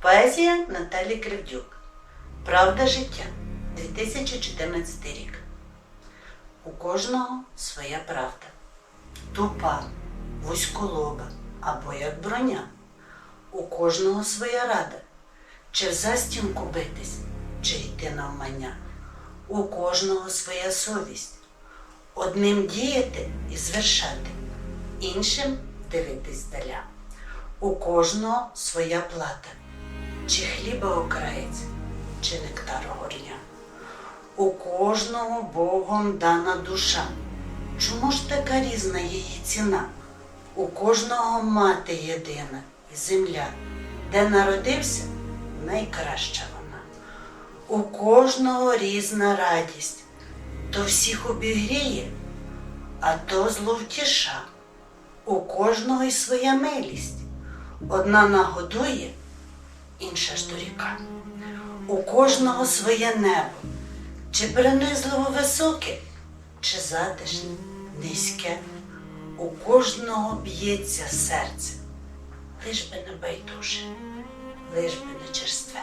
Поезія Наталі Кривдюк. Правда життя. 2014 рік. У кожного своя правда. Тупа, вузьколоба або як броня. У кожного своя рада. Чи в застінку битись, чи йти навмання. У кожного своя совість. Одним діяти і звершати, іншим дивитись здаля. У кожного своя плата, чи хліба окраєць, чи нектар горня. У кожного Богом дана душа. Чому ж така різна її ціна? У кожного мати єдина і земля, де народився найкраща вона. У кожного різна радість, то всіх обігріє, а то зловтіша. У кожного й своя милість. Одна нагодує, інша ж доріка. У кожного своє небо, чи принизливо високе, чи затишне, низьке. У кожного б'ється серце, лиш би не байдуже, лиш би не черстве.